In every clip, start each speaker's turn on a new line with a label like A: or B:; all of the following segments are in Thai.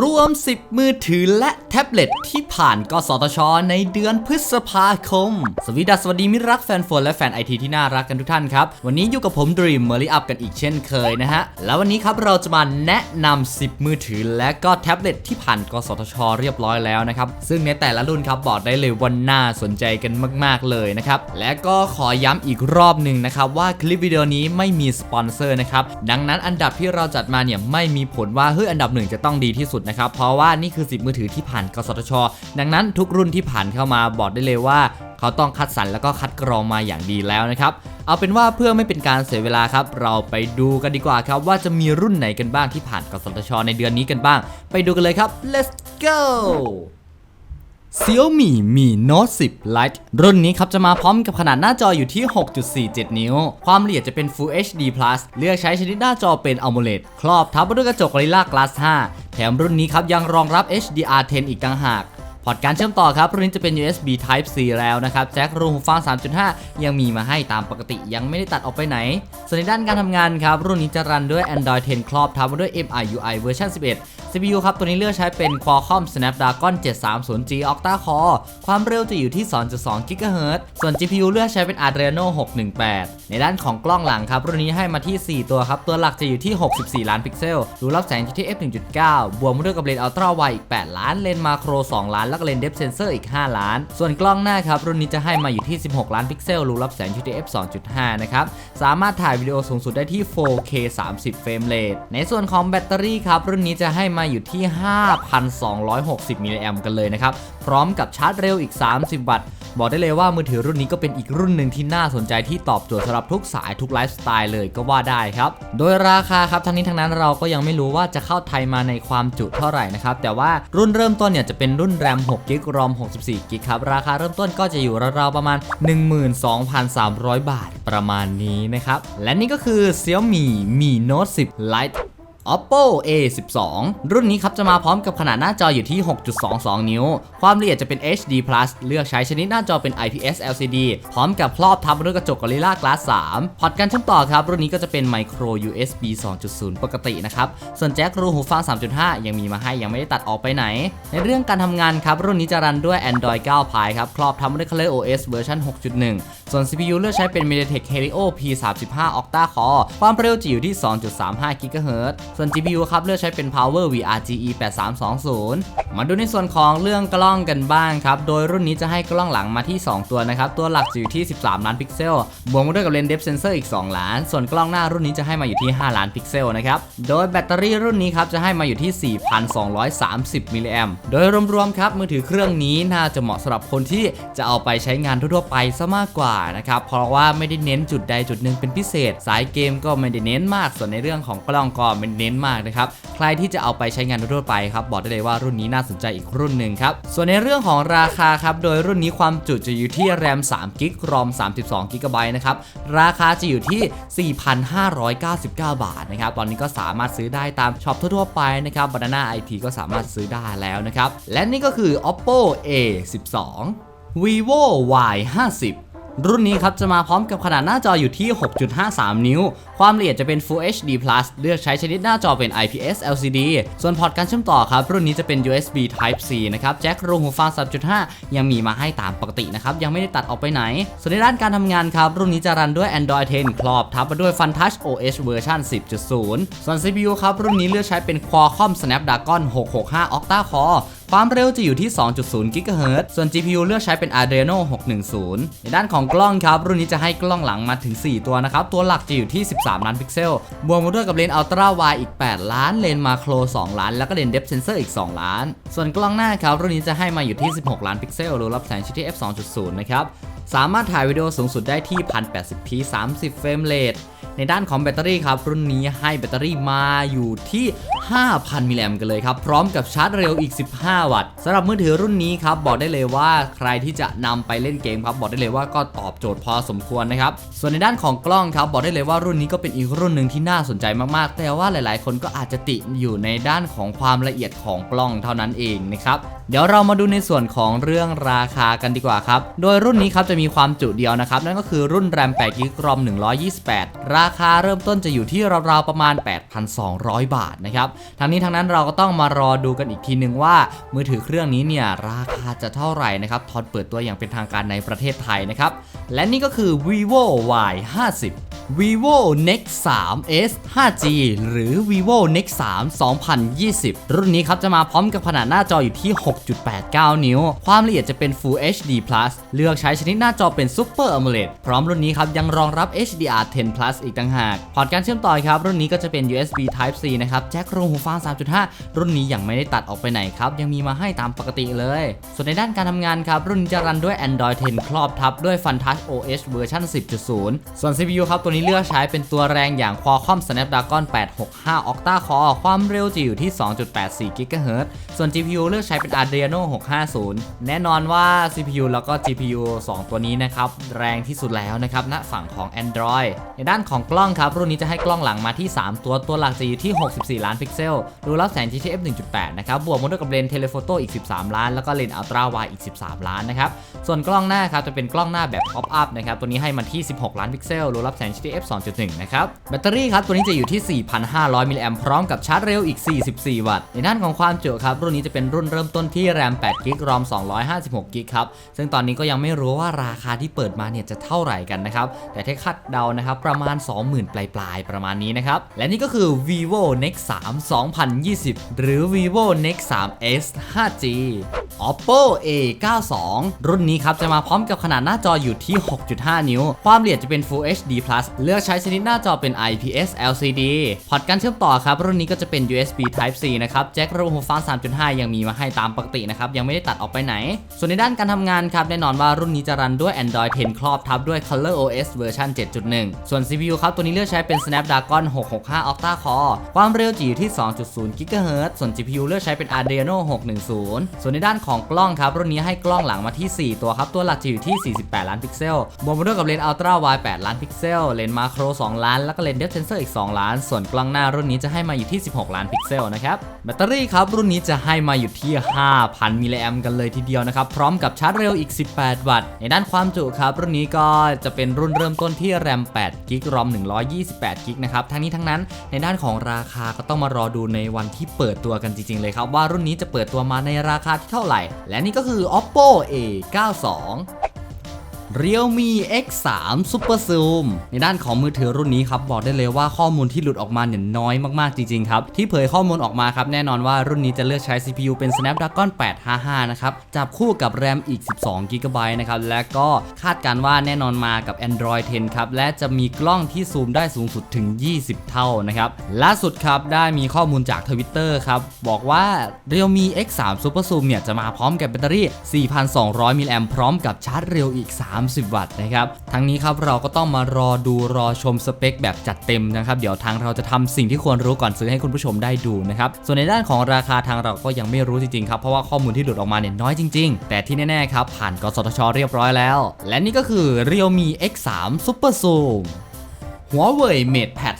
A: รวม 10 มือถือและแท็บเล็ตที่ผ่านกสทช ในเดือนพฤษภาคม สวัสดีดัสสวัสดีมิตรรักแฟนโฟนและแฟนไอทีที่น่ารักกันทุกท่านครับ วันนี้อยู่กับผม Dream m e r ี Up กันอีกเช่นเคยนะฮะ แล้ววันนี้ครับเราจะมาแนะนำ10 มือถือและก็แท็บเล็ตที่ผ่านกสทช เรียบร้อยแล้วนะครับ ซึ่งในแต่ละรุ่นครับบอกได้เลยว่าน่าสนใจกันมาก ๆเลยนะครับ และก็ขอย้ำอีกรอบหนึ่งนะครับว่าคลิปวิดีโอนี้ไม่มีสปอนเซอร์นะครับ ดังนั้นอันดับที่เราจัดมาเนี่ยไม่มีผลว่าเฮ้ยอันดับหนึ่งจะต้องดีที่สุดนะครับ เพราะว่านี่คือ 10 มือถือที่ผ่านกสทช ดังนั้นทุกรุ่นที่ผ่านเข้ามาบอกได้เลยว่า เขาต้องคัดสรรแล้วก็คัดกรองมาอย่างดีแล้วนะครับ เอาเป็นว่าเพื่อไม่เป็นการเสียเวลาครับ เราไปดูกันดีกว่าครับ ว่าจะมีรุ่นไหนกันบ้างที่ผ่านกสทช ในเดือนนี้กันบ้าง ไปดูกันเลยครับ let's go Xiaomi Mi Note 10 Lite รุ่นนี้ครับจะมาพร้อมกับขนาดหน้าจออยู่ที่ 6.47 นิ้ว ความละเอียดจะเป็น Full HD Plus เลือกใช้ชนิดหน้าจอเป็น AMOLED ครอบทับด้วยกระจก Gorilla Glass 5 มรุ่นนี้ครับยังรองรับ HDR10 อีกต่างหากพอร์ตการเชื่อมต่อครับ รุ่นนี้จะเป็น USB Type C แล้วนะครับ แจ็ครูหูฟัง 3.5 ยังมีมาให้ตามปกติยังไม่ได้ตัดออกไปไหน ส่วนในด้านการทำงานครับ รุ่นนี้จะรันด้วย Android 10 ครอบทับมาด้วย MIUI เวอร์ชัน11 CPU ครับ ตัวนี้เลือกใช้เป็น Qualcomm Snapdragon 730G Octa Core ความเร็วจะอยู่ที่ 2.2 GHz ส่วน GPU เลือกใช้เป็น Adreno 618 ในด้านของกล้องหลังครับ รุ่นนี้ให้มาที่ 4 ตัวครับ ตัวหลักจะอยู่ที่ 64 ล้านพิกเซลรูรับแสงอยู่ที่ f 1.9 บวกมาด้วยกับเลนส์ Ultra Wide อีก 8 ล้าน เลนส์มาโคร 2 ล้าน แล้วก็เลนส์ Depth Sensor อีก 5 ล้าน ส่วนกล้องหน้าครับ รุ่นนี้จะให้มาอยู่ที่ 16 ล้านพิกเซล รูรับแสงอยู่ที่ f 2.5 นะครับ สามารถถ่ายวิดีโอสูงสุดได้ที่ 4K 30 เฟรมเรทในส่วนของแบตเตอรี่ครับรุ่นนี้จะให้มาอยู่ที่ 5,260 มิลลิแอมกันเลยนะครับ พร้อมกับชาร์จเร็วอีก 30 วัตต์ บอกได้เลยว่ามือถือรุ่นนี้ก็เป็นอีกรุ่นหนึ่งที่น่าสนใจที่ตอบโจทย์สำหรับทุกสายทุกไลฟ์สไตล์เลยก็ว่าได้ครับ โดยราคาครับทั้งนี้ทั้งนั้นเราก็ยังไม่รู้ว่าจะเข้าไทยมาในความจุเท่าไหร่นะครับ แต่ว่ารุ่นเริ่มต้นเนี่ยจะเป็นรุ่นแรม6กิกรอม64กิกครับราคาเริ่มต้นก็จะอยู่ราวๆประมาณ 12,300 บาทประมาณนี้นะครับและนี่ก็คือ Xiaomi Mi Note 10 Lite Oppo A12 รุ่นนี้ครับจะมาพร้อมกับขนาดหน้าจออยู่ที่ 6.22 นิ้ว ความละเอียดจะเป็น HD Plus เลือกใช้ชนิดหน้าจอเป็น IPS LCD พร้อมกับครอบทับด้วยกระจก Gorilla Glass 3พอร์ตการเชื่อมต่อครับ รุ่นนี้ก็จะเป็น Micro USB 2.0 ปกตินะครับ ส่วนแจ็ครูหูฟัง 3.5 ยังมีมาให้ยังไม่ได้ตัดออกไปไหน ในเรื่องการทำงานครับ รุ่นนี้จะรันด้วย Android 9 Pie ครับ ครอบทับด้วย Color OS เวอร์ชัน6.1 ส่วน CPU เลือกใช้เป็น MediaTek Helio P35 Octa Core ความเร็วจะอยู่ที่ 2.35 GHz ส่วน GPU ครับเลือกใช้เป็น Power VRGE 8320 มาดูในส่วนของเรื่องกล้องกันบ้างครับ โดยรุ่นนี้จะให้กล้องหลังมาที่ 2 ตัวนะครับ ตัวหลักจะอยู่ที่ 13 ล้านพิกเซล บวกมาด้วยกับเลนส์ Depth Sensor อีก 2 ล้าน ส่วนกล้องหน้ารุ่นนี้จะให้มาอยู่ที่ 5 ล้านพิกเซลนะครับ โดยแบตเตอรี่รุ่นนี้ครับจะให้มาอยู่ที่ 4,230 มิลลิแอมโดยรวมๆครับมือถือเครื่องนี้น่าจะเหมาะสำหรับคนที่จะเอาไปใช้งานทั่วๆไปซะมากกว่านะครับเพราะว่าไม่ได้เน้นจุดใดจุดหนึ่งเป็นพิเศษ สายเกมก็ไม่ได้เน้นมากส่วนในเรื่องของกล้องก็ไม่ได้เน้นมากนะครับ ใครที่จะเอาไปใช้งานทั่วไปครับ บอกได้เลยว่ารุ่นนี้น่าสนใจอีกรุ่นหนึ่งครับ ส่วนในเรื่องของราคาครับ โดยรุ่นนี้ความจุจะอยู่ที่แรม3กิกรอม32กิกะไบต์นะครับ ราคาจะอยู่ที่ 4,599 บาทนะครับ ตอนนี้ก็สามารถซื้อได้ตามช็อปทั่วๆไปนะครับ Banana IT ก็สามารถซื้อได้แล้วนะครับ และนี่ก็คือ Oppo A12 Vivo Y50 รุ่นนี้ครับจะมาพร้อมกับขนาดหน้าจออยู่ที่ 6.53 นิ้ว ความละเอียดจะเป็น Full HD Plus เลือกใช้ชนิดหน้าจอเป็น IPS LCD ส่วนพอร์ตการเชื่อมต่อครับ รุ่นนี้จะเป็น USB Type C นะครับแจ็ครูหูฟัง 3.5 ยังมีมาให้ตามปกตินะครับ ยังไม่ได้ตัดออกไปไหน ส่วนในด้านการทำงานครับ รุ่นนี้จะรันด้วย Android 10 ครอบทับมาด้วย FunTouch OS เวอร์ชัน10.0 ส่วน CPU ครับรุ่นนี้เลือกใช้เป็น Qualcomm Snapdragon 665 Octa Core ความเร็วจะอยู่ที่ 2.0 GHz ส่วน GPU เลือกใช้เป็น Adreno 610 ในด้านของกล้องครับ รุ่นนี้จะให้กล้องหลังมาถึง 4 ตัวนะครับ ตัวหลักจะอยู่ที่ 13 ล้านพิกเซล บวกมาด้วยกับเลนส์ Ultra Wide อีก 8 ล้าน เลนส์มาโคร 2 ล้าน แล้วก็เลนส์ Depth Sensor อีก 2 ล้าน ส่วนกล้องหน้าครับ รุ่นนี้จะให้มาอยู่ที่ 16 ล้านพิกเซลรูรับแสง HDF 2.0 นะครับ สามารถถ่ายวิดีโอสูงสุดได้ที่ 1080p 30 เฟรมเรทในด้านของแบตเตอรี่ครับ รุ่นนี้ให้แบตเตอรี่มาอยู่ที่ 5,000 มิลลิแอมกันเลยครับ พร้อมกับชาร์จเร็วอีก 15 วัตต์สำหรับมือถือรุ่นนี้ครับ บอกได้เลยว่าใครที่จะนำไปเล่นเกมครับ บอกได้เลยว่าก็ตอบโจทย์พอสมควรนะครับ ส่วนในด้านของกล้องครับ บอกได้เลยว่ารุ่นนี้ก็เป็นอีกรุ่นหนึ่งที่น่าสนใจมากๆ แต่ว่าหลาย ๆ คนก็อาจจะติอยู่ในด้านของความละเอียดของกล้องเท่านั้นเองนะครับ เดี๋ยวเรามาดูในส่วนของเรื่องราคากันดีกว่าครับ โดยรุ่นนี้ครับจะมีมีความจุเดียวนะครับ นั่นก็คือรุ่นแรม8กิกรอม128ราคาเริ่มต้นจะอยู่ที่ราวๆประมาณ 8,200 บาทนะครับทั้งนี้ทั้งนั้นเราก็ต้องมารอดูกันอีกทีนึงว่า มือถือเครื่องนี้เนี่ยราคาจะเท่าไหร่นะครับทอนเปิดตัวอย่างเป็นทางการในประเทศไทยนะครับและนี่ก็คือ vivo y 5 0 vivo nex 3 s 5g หรือ vivo nex 3 2020 รุ่นนี้ครับจะมาพร้อมกับขนาดหน้าจออยู่ที่ 6.89 นิ้ว ความละเอียดจะเป็น Full HD Plus เลือกใช้ชนิดหน้าจอเป็น Super AMOLED พร้อมรุ่นนี้ครับยังรองรับ HDR 10 Plus อีกต่างหากพอร์ตการเชื่อมต่อครับ รุ่นนี้ก็จะเป็น USB Type C นะครับแจ็ครูหูฟัง 3.5 รุ่นนี้ยังไม่ได้ตัดออกไปไหนครับ ยังมีมาให้ตามปกติเลย ส่วนในด้านการทำงานครับ รุ่นนี้จะรันด้วย Android 10 ครอบทับด้วย FunTouch OS เวอร์ชัน10.0 ส่วน CPU ครับ ตัวนี้เลือกใช้เป็นตัวแรงอย่าง Qualcomm Snapdragon 865 Octa Core ความเร็วจะอยู่ที่ 2.84 GHz ส่วน GPU เลือกใช้เป็น Adreno 650 แน่นอนว่า CPU แล้วก็ GPU 2 ตัวนี้นะครับแรงที่สุดแล้วนะครับณฝั่งของ Android ในด้านของกล้องครับ รุ่นนี้จะให้กล้องหลังมาที่ 3 ตัวตัวหลักจะอยู่ที่ 64 ล้านพิกเซล ดูรับแสง GTF 1.8 นะครับ บวกมาด้วยกับเลนส์เทเลโฟโต้อีก 13 ล้าน แล้วก็เลนส์อัลตร้าไวอีก 13 ล้านนะครับ ส่วนกล้องหน้าครับจะเป็นกล้องหน้าแบบ pop up นะครับ ตัวนี้ให้มาที่ 16 ล้านพิกเซลรูรับแสง GTF 2.1 นะครับ แบตเตอรี่ครับตัวนี้จะอยู่ที่ 4,500 มิลลิแอมพร้อมกับชาร์จเร็วอีก 44 วัตต์ ในด้านของความจุครับ รุ่นนี้จะเป็นรุ่นเริ่มต้นที่แรม8กิกรอม256กิกครับ ซึ่งตอนนี้ก็ยังไม่รู้ว่าราคาที่เปิดมาเนี่ยจะเท่าไหร่กันนะครับ แต่ถ้าคาดเดานะครับประมาณ20,000 ปลายๆ ประมาณนี้นะครับ และนี่ก็คือ vivo nex 3 2020 หรือ vivo nex 3 s 5g oppo a 92รุ่นนี้ครับ จะมาพร้อมกับขนาดหน้าจออยู่ที่ 6.5 นิ้ว ความละเอียดจะเป็น full hd plus เลือกใช้ชนิดหน้าจอเป็น IPS LCD พอร์ตการเชื่อมต่อครับ รุ่นนี้ก็จะเป็น USB Type C นะครับ แจ็คระบบหูฟัง3.5 ยังมีมาให้ตามปกตินะครับ ยังไม่ได้ตัดออกไปไหน ส่วนในด้านการทำงานครับ แน่นอนว่ารุ่นนี้จะรันด้วย Android 10 ครอบทับด้วย Color OS เวอร์ชัน7.1 ส่วน CPU ครับ ตัวนี้เลือกใช้เป็น Snapdragon 665 Octa Core ความเร็วจะอยู่ที่ 2.0 GHz ส่วน GPU เลือกใช้เป็น Adreno 610 ส่วนในด้านของกล้องครับ รุ่นนี้ให้กล้องหลังมาที่ 4 ตัวครับ ตัวหลักจะอยู่ที่ 48 ล้านพิกเซลบวกมาด้วยกับเลนส์ Ultra Wide 8 ล้านพิกเซล เลนส์มาโคร2ล้าน แล้วก็เลนส์ Depth Sensor อีก 2 ล้าน ส่วนกล้องหน้ารุ่นนี้จะให้มาอยู่ที่ 16 ล้านพิกเซลนะครับ แบตเตอรี่ครับรุ่นนี้จะให้มาอยู่ที่ 5,000 มิลลิแอมกันเลยทีเดียวนะครับ พร้อมกับชาร์จเร็วอีก 18 วัตต์ ในด้านความจุครับรุ่นนี้ก็จะเป็นรุ่นเริ่มต้นที่แรม8กิก ROM 128กิกนะครับ ทั้งนี้ทั้งนั้นในด้านของราคาก็ต้องมารอดูในวันที่เปิดตัวกันจริง ๆ เลยครับ ว่ารุ่นนี้จะเปิดตัวมาในราคาที่เท่าไหร่ และนี่ก็คือ oppo A92 a 92 Realme X3 Super Zoom ในด้านของมือถือรุ่นนี้ครับบอกได้เลยว่าข้อมูลที่หลุดออกมาเนี่ยน้อยมากๆจริงๆครับ ที่เผยข้อมูลออกมาครับแน่นอนว่ารุ่นนี้จะเลือกใช้ CPU เป็น Snapdragon 855 นะครับ จับคู่กับ RAM อีก 12 GB นะครับ และก็คาดการณ์ว่าแน่นอนมากับ Android 10 ครับ และจะมีกล้องที่ซูมได้สูงสุดถึง 20 เท่านะครับล่าสุดครับได้มีข้อมูลจาก Twitter ครับบอกว่า Realme X3 Super Zoom เนี่ยจะมาพร้อมกับแบตเตอรี่ 4,200 มิลลิแอมพร้อมกับชาร์จเร็วอีก30 วัตต์นะครับทั้งนี้ครับเราก็ต้องมารอดูรอชมสเปคแบบจัดเต็มนะครับเดี๋ยวทางเราจะทำสิ่งที่ควรรู้ก่อนซื้อให้คุณผู้ชมได้ดูนะครับส่วนในด้านของราคาทางเราก็ยังไม่รู้จริงๆครับเพราะว่าข้อมูลที่หลุดออกมาเนี่ยน้อยจริง ๆ แต่ที่แน่ๆครับผ่านกสทช เรียบร้อยแล้ว และนี่ก็คือ Realme X3 Super Zoom หัวเว่ย MatePad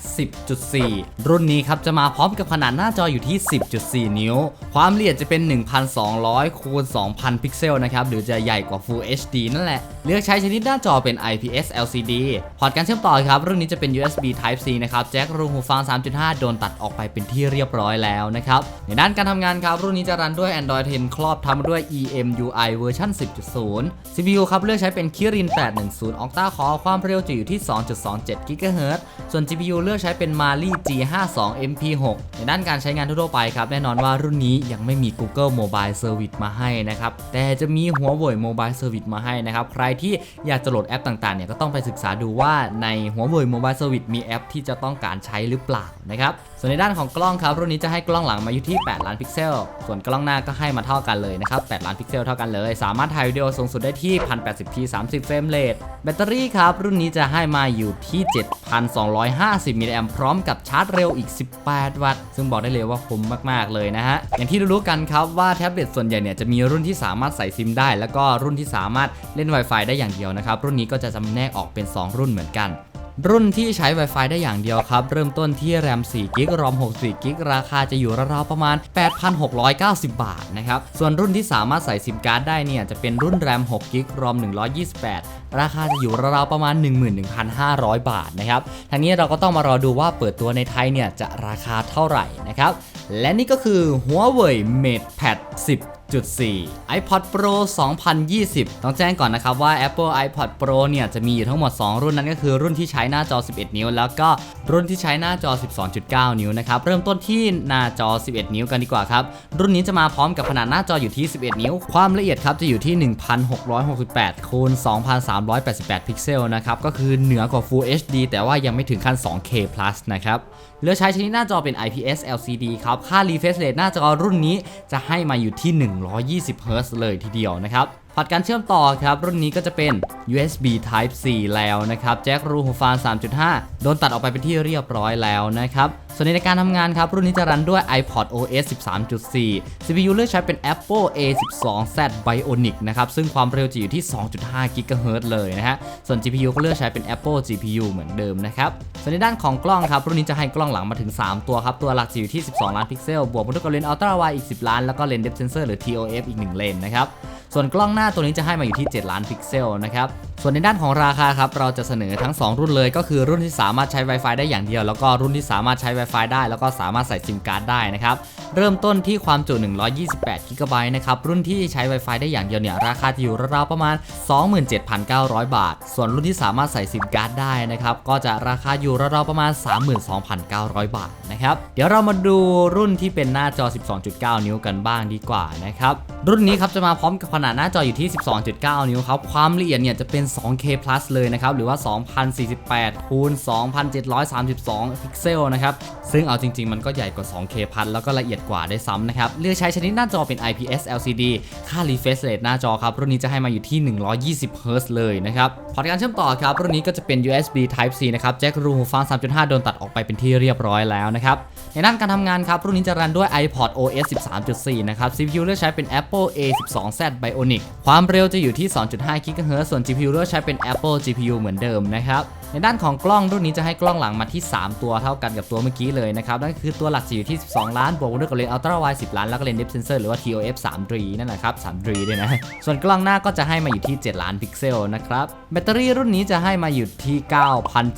A: 10.4 รุ่นนี้ครับจะมาพร้อมกับขนาดหน้าจออยู่ที่ 10.4 นิ้ว ความละเอียดจะเป็น 1,200คูณ2,000 พิกเซลนะครับ หรือจะใหญ่กว่า Full HD นั่นแหละเลือกใช้ชนิดหน้าจอเป็น IPS LCD พอร์ตการเชื่อมต่อครับ รุ่นนี้จะเป็น USB Type C นะครับ แจ็ครูหูฟัง 3.5 โดนตัดออกไปเป็นที่เรียบร้อยแล้วนะครับ ในด้านการทำงานครับ รุ่นนี้จะรันด้วย Android 10 ครอบทำด้วย EMUI เวอร์ชัน10.0 CPU ครับ เลือกใช้เป็น Kirin 810 Octa Core ความเร็วจะอยู่ที่ 2.27 GHz ส่วน GPU เลือกใช้เป็น Mali G52 MP6 ในด้านการใช้งานทั่วไปครับ แน่นอนว่ารุ่นนี้ยังไม่มี Google Mobile Service มาให้นะครับ แต่จะมีหัวเว่ย Mobile Service มาให้นะครับ ใครที่อยากจะโหลดแอปต่างๆเนี่ยก็ต้องไปศึกษาดูว่าในหัวเว่ยโมบายสวิตซ์มีแอปที่จะต้องการใช้หรือเปล่านะครับ ส่วนในด้านของกล้องครับรุ่นนี้จะให้กล้องหลังมาอยู่ที่ 8 ล้านพิกเซล ส่วนกล้องหน้าก็ให้มาเท่ากันเลยนะครับ 8 ล้านพิกเซลเท่ากันเลย สามารถถ่ายวิดีโอสูงสุดได้ที่ 1080p 30 เฟรมเรท แบตเตอรี่ครับ รุ่นนี้จะให้มาอยู่ที่ 7,250มิลลิแอมพร้อมกับชาร์จเร็วอีก 18 วัตต์ ซึ่งบอกได้เลยว่าคุ้มมาก ๆ เลยนะฮะ อย่างที่รู้ๆกันครับว่าแท็บเล็ตส่วนใหญ่เนี่ยจะมีรุ่นที่สามารถใส่ซิมได้ แล้วก็รุ่นที่สามารถเล่น Wi-Fi ได้อย่างเดียวนะครับ รุ่นนี้ก็จะจำแนกออกเป็น 2 รุ่นเหมือนกัน รุ่นที่ใช้ Wi-Fi ได้อย่างเดียวครับ เริ่มต้นที่แรม4กิกรอม64กิกราคาจะอยู่ราวๆประมาณ 8,690 บาทนะครับ ส่วนรุ่นที่สามารถใส่ซิมการ์ดได้เนี่ยจะเป็นรุ่นแรม6กิกรอม128 ราคาจะอยู่ราวๆประมาณ 11,500 บาทนะครับทางนี้เราก็ต้องมารอดูว่าเปิดตัวในไทยเนี่ยจะราคาเท่าไหร่นะครับและนี่ก็คือ Huawei MatePad 10 10.4 iPod Pro 2020 ต้องแจ้งก่อนนะครับว่า Apple iPod Pro เนี่ยจะมีอยู่ทั้งหมด 2 รุ่นนั้นก็คือรุ่นที่ใช้หน้าจอ 11 นิ้ว แล้วก็รุ่นที่ใช้หน้าจอ 12.9 นิ้วนะครับ เริ่มต้นที่หน้าจอ 11 นิ้วกันดีกว่าครับ รุ่นนี้จะมาพร้อมกับขนาดหน้าจออยู่ที่ 11 นิ้ว ความละเอียดครับจะอยู่ที่ 1668คูณ2388 พิกเซลนะครับ ก็คือเหนือกว่า Full HD แต่ว่ายังไม่ถึงขั้น 2K Plus นะครับ เลือกใช้ชนิดหน้าจอเป็น IPS LCD ครับ ค่า refresh rate หน้าจอรุ่นนี้จะให้มาอยู่ที่ 120 Hz เลยทีเดียวนะครับ พอร์ตการเชื่อมต่อครับ รุ่นนี้ก็จะเป็น USB Type C แล้วนะครับแจ็ครูหูฟัง 3.5 โดนตัดออกไปเป็นที่เรียบร้อยแล้วนะครับ ส่วนในการทำงานครับ รุ่นนี้จะรันด้วย iPod OS 13.4 CPU เลือกใช้เป็น Apple A12Z Bionic นะครับ ซึ่งความเร็วจะอยู่ที่ 2.5 GHz เลยนะฮะ ส่วน GPU ก็เลือกใช้เป็น Apple GPU เหมือนเดิมนะครับ ส่วนในด้านของกล้องครับ รุ่นนี้จะให้กล้องหลังมาถึง 3 ตัวครับ ตัวหลักจะอยู่ที่ 12 ล้านพิกเซล บวกกับเลนส์ Ultra Wide อีก 10 ล้าน แล้วก็เลนส์ Depth Sensor หรือ TOF อีก 1 เลนนะครับ ส่วนกล้องหน้าตัวนี้จะให้มาอยู่ที่ 7 ล้านพิกเซลนะครับ ส่วนในด้านของราคาครับเราจะเสนอทั้ง 2 รุ่นเลย ก็คือรุ่นที่สามารถใช้ Wi-Fi ได้อย่างเดียว แล้วก็รุ่นที่สามารถใช้ Wi-Fi ได้ แล้วก็สามารถใส่ซิมการ์ดได้นะครับเริ่มต้นที่ความจุ 128 g b นะครับรุ่นที่ใช้ Wi-Fi ได้อย่างเดียวเนี่ยราคาจะอยู่ราวๆประมาณ 27,900 บาท ส่วนรุ่นที่สามารถใส่ซิมการ์ดได้นะครับก็จะราคาอยู่ราวๆประมาณ 32,900 บาทนะครับเดี๋ยวเรามาดูรุ่นที่เป็นหน้าจอ 12.9 นิ้วกันบ้างดีกว่านะครับรุ่นนี้ครับจะมาพร้อมกับขนาดหน้าจออยู่ที่ 12.9 นิ้วครับความละเอียดเนี่ยจะเป็น 2K plus เลยนะครับ หรือว่า 2048คูณ2732 พิกเซลนะครับ ซึ่งเอาจริง ๆ มันก็ใหญ่กว่า 2K plus แล้วก็ละเอียดกว่าได้ซ้ำนะครับ เลือกใช้ชนิดหน้าจอเป็น IPS LCD ค่า refresh rate หน้าจอครับ รุ่นนี้จะให้มาอยู่ที่ 120 Hz เลยนะครับพอร์ตการเชื่อมต่อครับ รุ่นนี้ก็จะเป็น USB Type C นะครับแจ็ครูหูฟัง 3.5 โดนตัดออกไปเป็นที่เรียบร้อยแล้วนะครับในด้านการทำงานครับ รุ่นนี้จะรันด้วย iPod OS 13.4 นะครับ CPU เลือกใช้เป็น Apple A12Z Bionic ความเร็วจะอยู่ที่ 2.5 GHz ส่วน GPU เลือกใช้เป็น Apple GPU เหมือนเดิมนะครับ ในด้านของกล้องรุ่นนี้จะให้กล้องหลังมาที่ 3 ตัวเท่ากันกับตัวเมื่อกี้เลยนะครับนั่นคือตัวหลักจะอยู่ที่ 12 ล้านบวกด้วยกับเลนส์ Ultra Wide 10 ล้านแล้วก็เลนส์ Depth Sensor หรือว่า TOF 3 d นั่นแหละครับ 3 d ด้วยนะ ส่วนกล้องหน้าก็จะให้มาอยู่ที่ 7 ล้านพิกเซลนะครับแบตเตอรี่รุ่นนี้จะให้มาอยู่ที่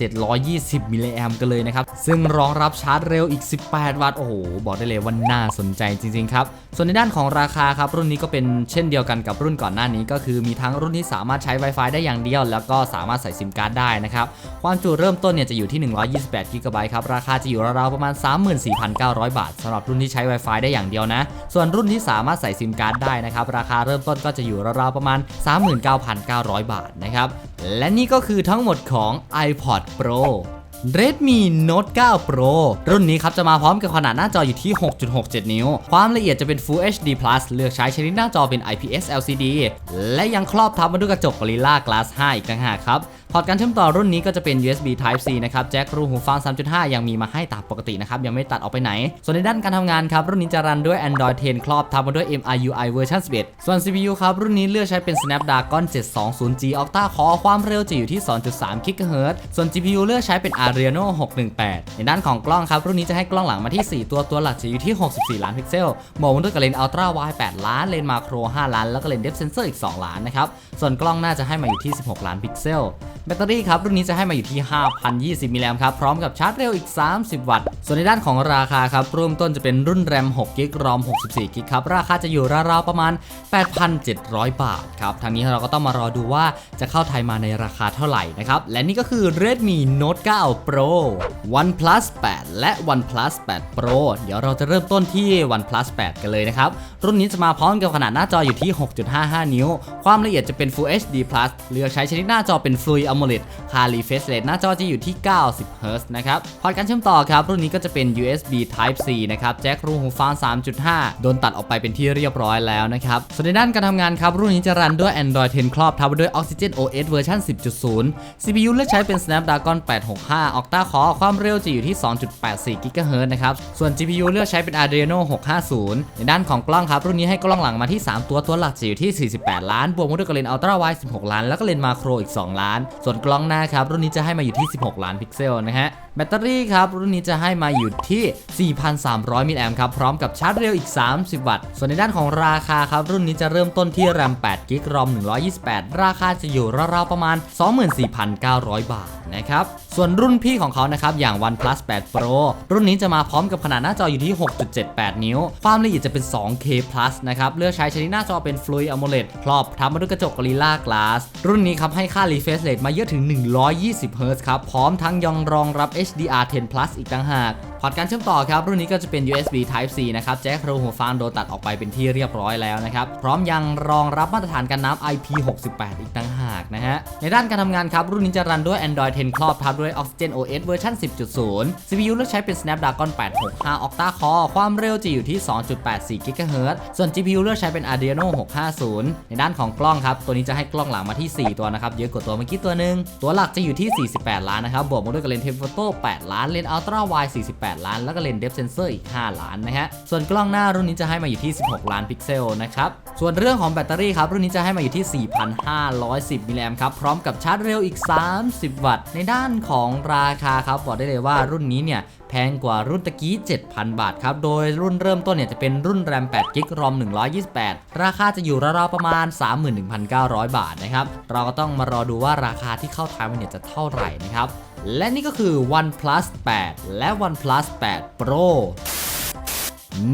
A: 9,720 มิลลิแอมป์กันเลยนะครับซึ่งรองรับชาร์จเร็วอีก 18 วัตต์โอ้โหบอกได้เลยว่าน่าสนใจจริงๆครับส่วนในด้านของราคาครับรุ่นนี้ก็เป็นเช่นเดียวกันกับรุ่นก่อนหน้านี้ก็คือมีทั้งรุ่นที่สามารถใช้ Wi-Fi ได้อย่างเดียว แล้วก็สามารถใส่ซิมการ์ดได้นะครับความจุเริ่มต้นเนี่ยจะอยู่ที่ 128 g b ครับ ราคาจะอยู่ราวๆประมาณ 34,900 บาทสำหรับรุ่นที่ใช้ Wi-Fi ได้อย่างเดียวนะ ส่วนรุ่นที่สามารถใส่ซิมการ์ดได้นะครับ ราคาเริ่มต้นก็จะอยู่ราวๆประมาณ 39,900 บาทนะครับ และนี่ก็คือทั้งหมดของ iPod Pro Redmi Note 9 Pro รุ่นนี้ครับจะมาพร้อมกับขนาดหน้าจออยู่ที่ 6.67 นิ้ว ความละเอียดจะเป็น Full HD Plus เลือกใช้ชนิดหน้าจอเป็น IPS LCD และยังครอบทับมาด้วยกระจก Gorilla Glass 5 อีกต่างหากครับ พอร์ตการเชื่อมต่อรุ่นนี้ก็จะเป็น USB Type C นะครับ แจ็ครูหูฟัง 3.5 ยังมีมาให้ตามปกตินะครับ ยังไม่ตัดออกไปไหน ส่วนในด้านการทำงานครับ รุ่นนี้จะรันด้วย Android 10 ครอบทับมาด้วย MIUI เวอร์ชัน11 ส่วน CPU ครับ รุ่นนี้เลือกใช้เป็น Snapdragon 720G Octa Core ความเร็วจะอยู่ที่ 2.3 GHz ส่วน GPU เลือกใช้เป็น Adreno 618 ในด้านของกล้องครับ รุ่นนี้จะให้กล้องหลังมาที่ 4 ตัว ตัวหลักจะอยู่ที่ 64 ล้านพิกเซลบวกด้วยกับเลนส์ Ultra Wide 8 ล้าน เลนส์ Macro 5 ล้าน แล้วก็เลนส์ Depth Sensor อีก 2 ล้านนะครับ ส่วนกล้องหน้าจะให้มาอยู่ที่ 16 ล้านพิกเซลแบตเตอรี่ครับรุ่นนี้จะให้มาอยู่ที่ 5,020มิลลิแอมป์ครับพร้อมกับชาร์จเร็วอีก 30 วัตต์ ส่วนในด้านของราคาครับเริ่มต้นจะเป็นรุ่นแรม6กิกรอม64กิกครับราคาจะอยู่ราวๆประมาณ 8,700 บาทครับทางนี้เราก็ต้องมารอดูว่าจะเข้าไทยมาในราคาเท่าไหร่นะครับและนี่ก็คือ Redmi Note 9 Pro OnePlus 8 และ OnePlus 8 Pro เดี๋ยวเราจะเริ่มต้นที่ OnePlus 8 กันเลยนะครับรุ่นนี้จะมาพร้อมกับขนาดหน้าจออยู่ที่ 6.55 นิ้ว ความละเอียดจะเป็น Full HD Plus เลือกใช้ชนิดหน้าจอเป็น Fluid AMOLED ค่า refresh rate หน้าจอจะอยู่ที่ 90 Hz นะครับ พอร์ตการเชื่อมต่อครับ รุ่นนี้ก็จะเป็น USB Type C นะครับแจ็ครูหูฟัง 3.5 โดนตัดออกไปเป็นที่เรียบร้อยแล้วนะครับ ส่วนในด้านการทำงานครับ รุ่นนี้จะรันด้วย Android 10 ครอบทับด้วย Oxygen OS เวอร์ชัน10.0 CPU เลือกใช้เป็น Snapdragon 865 Octa Core ความเร็วจะอยู่ที่ 2.84 GHz นะครับ ส่วน GPU เลือกใช้เป็น Adreno 650 ในด้านของกล้องครับ รุ่นนี้ให้กล้องหลังมาที่ 3 ตัวตัวหลักจะอยู่ที่ 48 ล้าน บวกมาด้วยกับเลนส์ Ultra Wide 16 ล้าน แล้วก็เลนมาโครอีก 2 ล้านส่วนกล้องหน้าครับรุ่นนี้จะให้มาอยู่ที่ 16 ล้านพิกเซลนะฮะแบตเตอรี่ครับรุ่นนี้จะให้มาอยู่ที่ 4,300 มิลลิแอมป์ครับพร้อมกับชาร์จเร็วอีก 30 วัตต์ ส่วนในด้านของราคาครับรุ่นนี้จะเริ่มต้นที่ RAM 8 g b ROM 128 ราคาจะอยู่ราวๆประมาณ 24,900 บาทนะครับส่วนรุ่นพี่ของเขานะครับอย่าง OnePlus 8 Pro รุ่นนี้จะมาพร้อมกับขนาดหน้าจออยู่ที่ 6.78 นิ้ว ความละเอียดจะเป็น 2K Plus นะครับ เลือกใช้ชนิดหน้าจอเป็น Fluid AMOLED ครอบทับมาด้วยกระจก Gorilla Glass รุ่นนี้ครับให้ค่า refresh rate มาเยอะถึง 120 Hz ครับ พร้อมทั้งยังรองรับ HDR10 Plus อีกต่างหากพอร์ตการเชื่อมต่อครับ รุ่นนี้ก็จะเป็น USB Type C นะครับ แจ็ครูหูฟังโดนตัดออกไปเป็นที่เรียบร้อยแล้วนะครับ พร้อมยังรองรับมาตรฐานการน้ำ IP68 อีกต่างหาก นะฮะ ในด้านการทำงานครับ รุ่นนี้จะรันด้วย Android 10 ครอบทับด้วย Oxygen OS เวอร์ชัน10.0 CPU เลือกใช้เป็น Snapdragon 865 Octa Core ความเร็วจะอยู่ที่ 2.84 GHz ส่วน GPU เลือกใช้เป็น Adreno 650 ในด้านของกล้องครับ ตัวนี้จะให้กล้องหลังมาที่ 4 ตัวนะครับเยอะกว่าตัวเมื่อกี้ตัวหนึง ตัวหลักจะอยู่ที่ 48 ล้านนะครับบวกมาด้วยกับเลนส์ Telephoto 8ล้านเลนส์ Ultra Wide 48 ล้าน แล้วก็เลนส์ Depth Sensor อีก 5 ล้านนะฮะส่วนกล้องหน้ารุ่นนี้จะให้มาอยู่ที่ 16 ล้านพิกเซลนะครับส่วนเรื่องของแบตเตอรี่ครับรุ่นนี้จะให้มาอยู่ที่ 4,510มิลแอมครับพร้อมกับชาร์จเร็วอีก 30 วัตต์ ในด้านของราคาครับบอกได้เลยว่ารุ่นนี้เนี่ยแพงกว่ารุ่นตะกี้ 7,000 บาทครับ โดยรุ่นเริ่มต้นเนี่ยจะเป็นรุ่น RAM 8 g b ROM 128 ราคาจะอยู่ราวๆประมาณ 31,900 บาทนะครับ เราก็ต้องมารอดูว่าราคาที่เข้าไทยมันเนี่ยจะเท่าไหร่นะครับ และนี่ก็คือ OnePlus 8 และ OnePlus 8 Pro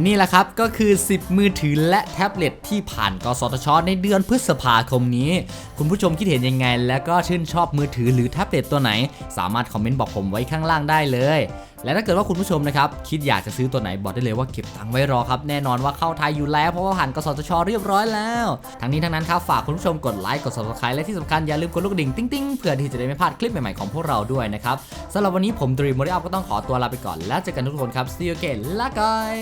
A: นี่แหละครับก็คือ 10 มือถือและแท็บเล็ตที่ผ่านกสทช ในเดือนพฤษภาคมนี้ คุณผู้ชมคิดเห็นยังไง และก็ชื่นชอบมือถือหรือแท็บเล็ตตัวไหน สามารถคอมเมนต์บอกผมไว้ข้างล่างได้เลย และถ้าเกิดว่าคุณผู้ชมนะครับ คิดอยากจะซื้อตัวไหนบอกได้เลยว่าเก็บตังค์ไว้รอครับแน่นอนว่าเข้าไทยอยู่แล้ว เพราะว่าผ่านกสทช เรียบร้อยแล้ว ทั้งนี้ทั้งนั้นครับฝากคุณผู้ชมกดไลค์กด subscribe และที่สำคัญอย่าลืมกดลูกระดิ่งติ๊งๆเพื่อที่จะได้ไม่พลาดคลิปใหม่ๆของพวกเราด้วยนะครับสำหรับวันนี้ผมดรีมโมริอัพก็ต้องขอตัวลาไปก่อนแล้วเจอกันทุกคนครับ see you again ลาก่อย